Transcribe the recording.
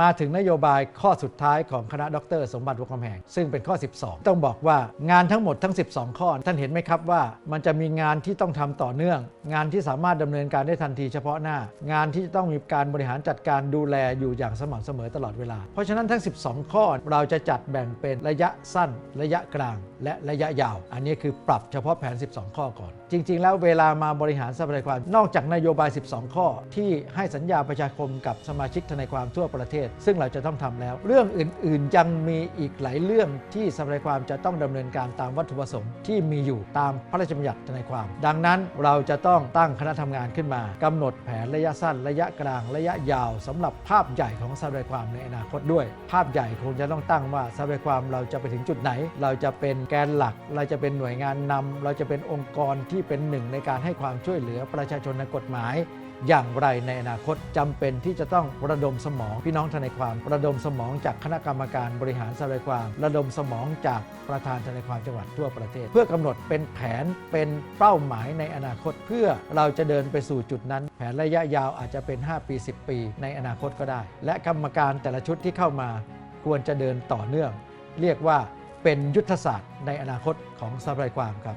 มาถึงนโยบายข้อสุดท้ายของคณะดร สมบัติวงคำแหง ซึ่งเป็นข้อ 12 ต้องบอกว่างานทั้งหมดทั้ง 12 ข้อ ท่านเห็นไหมครับว่า มันจะมีงานที่ต้องทำต่อเนื่อง งานที่สามารถดำเนินการได้ทันทีเฉพาะหน้า งานที่จะต้องมีการบริหารจัดการดูแลอยู่อย่างสม่ำเสมอตลอดเวลา เพราะฉะนั้นทั้ง 12 ข้อเราจะจัดแบ่งเป็นระยะสั้น ระยะกลาง และระยะยาว อันนี้คือปรับเฉพาะแผน 12 ข้อก่อน จริง ๆ แล้วเวลามาบริหารทรัพยากรนอกจากนโยบาย 12 ข้อ ที่ให้สัญญาประชาคมกับสมาชิกทนายความทั่วประเทศซึ่งเราจะต้องทำแล้ว เรื่องอื่นๆยังมีอีกหลายเรื่องที่สภาทนายความจะต้องดำเนินการตามวัตถุประสงค์ที่มีอยู่ตามพระราชบัญญัติทนายความ ดังนั้นเราจะต้องตั้งคณะทำงานขึ้นมากำหนดแผนระยะสั้น ระยะกลางระยะยาวสำหรับภาพใหญ่ของสภาทนายความในอนาคตด้วย ภาพใหญ่คงจะต้องตั้งว่าสภาทนายความเราจะไปถึงจุดไหน เราจะเป็นแกนหลัก เราจะเป็นหน่วยงานนำเราจะเป็นองค์กรที่เป็นหนึ่งในการให้ความช่วยเหลือประชาชนในกฎหมาย อย่างไรในอนาคตจำเป็นที่จะต้องระดมสมองพี่น้องทนายความ ระดมสมองจากคณะกรรมการบริหารทนายความ ระดมสมองจากประธานทนายความจังหวัดทั่วประเทศ เพื่อกำหนดเป็นแผนเป็นเป้าหมายในอนาคต เพื่อเราจะเดินไปสู่จุดนั้น แผนระยะยาวอาจจะเป็น 5 ปี 10 ปี ในอนาคตก็ได้ และกรรมการแต่ละชุดที่เข้ามา ควรจะเดินต่อเนื่อง เรียกว่าเป็นยุทธศาสตร์ในอนาคตของสภาทนายความครับ